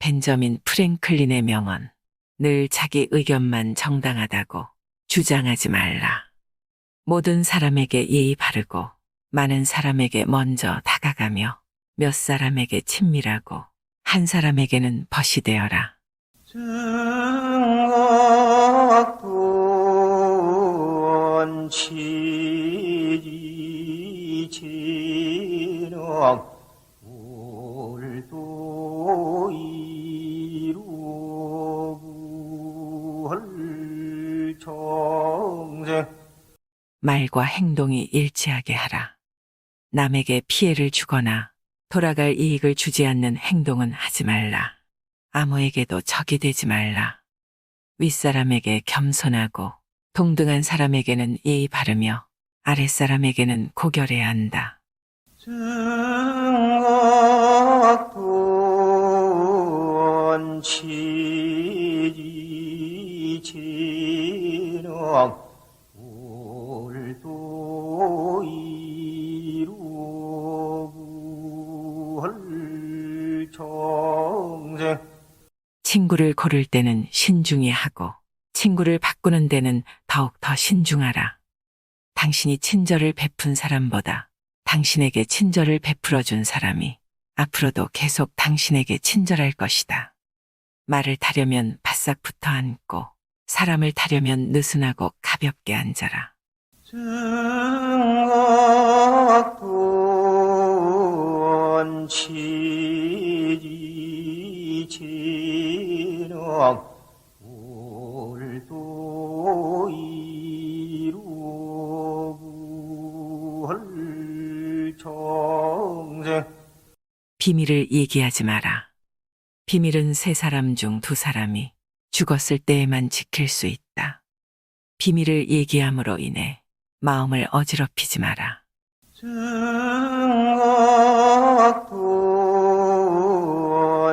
벤저민 프랭클린의 명언. 늘 자기 의견만 정당하다고 주장하지 말라. 모든 사람에게 예의 바르고 많은 사람에게 먼저 다가가며 몇 사람에게 친밀하고 한 사람에게는 벗이 되어라. 말과 행동이 일치하게 하라. 남에게 피해를 주거나 돌아갈 이익을 주지 않는 행동은 하지 말라. 아무에게도 적이 되지 말라. 윗사람에게 겸손하고 동등한 사람에게는 예의 바르며 아랫사람에게는 고결해야 한다. 정악분 치지치 친구를 고를 때는 신중히 하고 친구를 바꾸는 데는 더욱 더 신중하라. 당신이 친절을 베푼 사람보다 당신에게 친절을 베풀어 준 사람이 앞으로도 계속 당신에게 친절할 것이다. 말을 타려면 바싹 붙어 앉고 사람을 타려면 느슨하고 가볍게 앉아라. 청생 비밀을 얘기하지 마라. 비밀은 세 사람 중 두 사람이 죽었을 때에만 지킬 수 있다. 비밀을 얘기함으로 인해 마음을 어지럽히지 마라.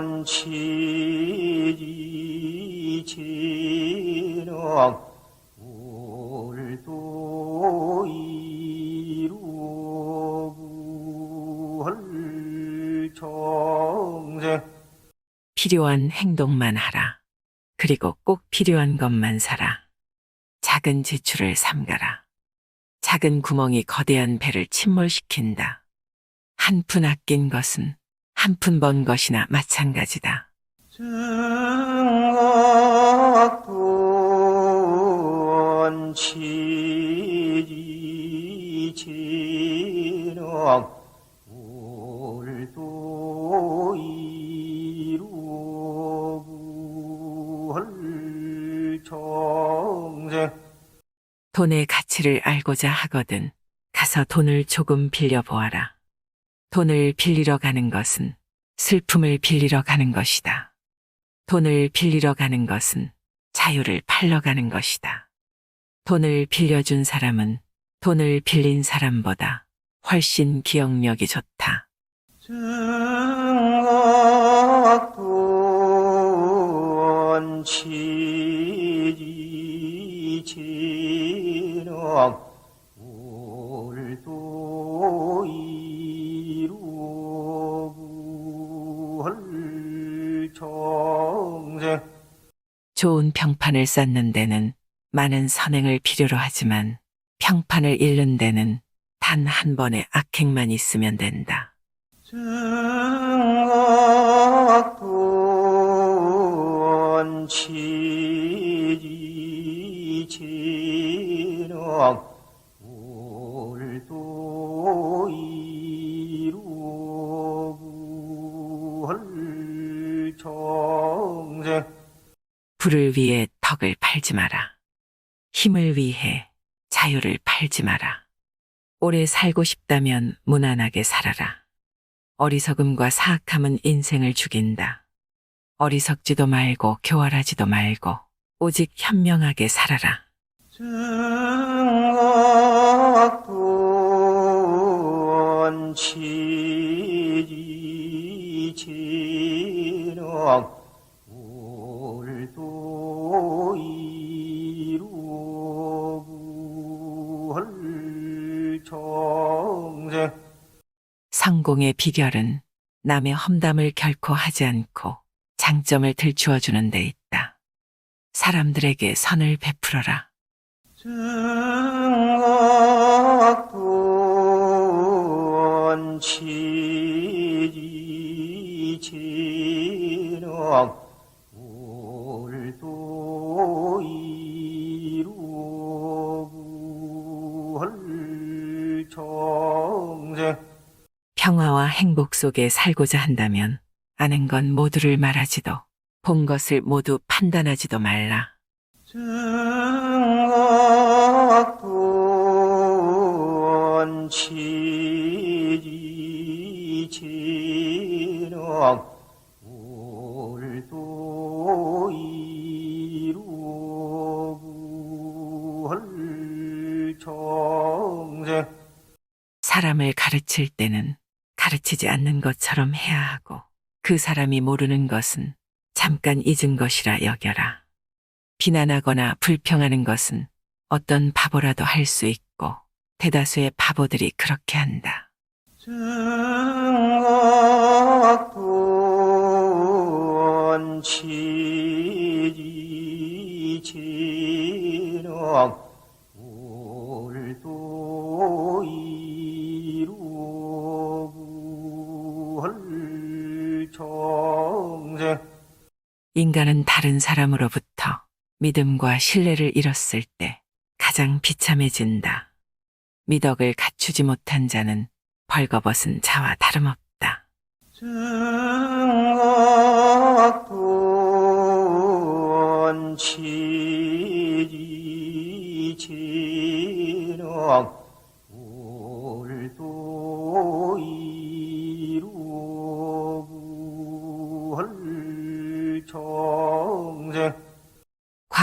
정악분 치지치 청생 필요한 행동만 하라. 그리고 꼭 필요한 것만 사라. 작은 지출을 삼가라. 작은 구멍이 거대한 배를 침몰시킨다. 한 푼 아낀 것은 한 푼 번 것이나 마찬가지다. 돈의 가치를 알고자 하거든 가서 돈을 조금 빌려 보아라. 돈을 빌리러 가는 것은 슬픔을 빌리러 가는 것이다. 돈을 빌리러 가는 것은 자유를 팔러 가는 것이다. 돈을 빌려준 사람은 돈을 빌린 사람보다 훨씬 기억력이 좋다. 좋은 평판을 쌓는 데는 많은 선행을 필요로 하지만 평판을 잃는 데는 단 한 번의 악행만 있으면 된다. 청생 부를 위해 덕을 팔지 마라. 힘을 위해 자유를 팔지 마라. 오래 살고 싶다면 무난하게 살아라. 어리석음과 사악함은 인생을 죽인다. 어리석지도 말고 교활하지도 말고 오직 현명하게 살아라. 정악분 원치 성공의 비결은 남의 험담을 결코 하지 않고 장점을 들추어 주는 데 있다. 사람들에게 선을 베풀어라. 증악돈 치지 진왕 울도 이루구헐 청생 평화와 행복 속에 살고자 한다면 아는 건 모두를 말하지도 본 것을 모두 판단하지도 말라. 치지 울도 사람을 가르칠 때는 가르치지 않는 것처럼 해야 하고 그 사람이 모르는 것은 잠깐 잊은 것이라 여겨라. 비난하거나 불평하는 것은 어떤 바보라도 할 수 있고 대다수의 바보들이 그렇게 한다. 인간은 다른 사람으로부터 믿음과 신뢰를 잃었을 때 가장 비참해진다. 미덕을 갖추지 못한 자는 벌거벗은 자와 다름없다.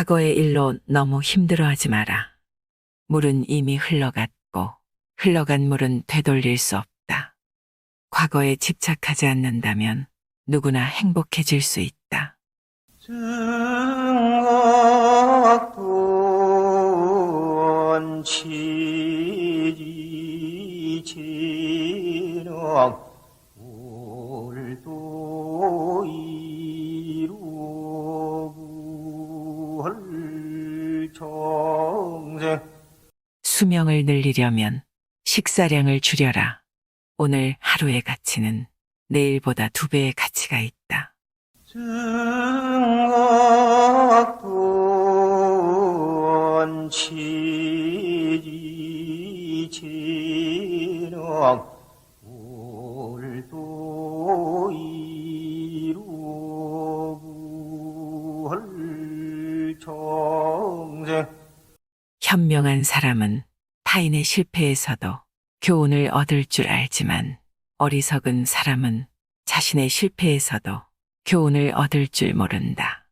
과거의 일로 너무 힘들어하지 마라. 물은 이미 흘러갔고 흘러간 물은 되돌릴 수 없다. 과거에 집착하지 않는다면 누구나 행복해질 수 있다. 진 수명을 늘리려면 식사량을 줄여라. 오늘 하루의 가치는 내일보다 두 배의 가치가 있다. 현명한 사람은 타인의 실패에서도 교훈을 얻을 줄 알지만 어리석은 사람은 자신의 실패에서도 교훈을 얻을 줄 모른다.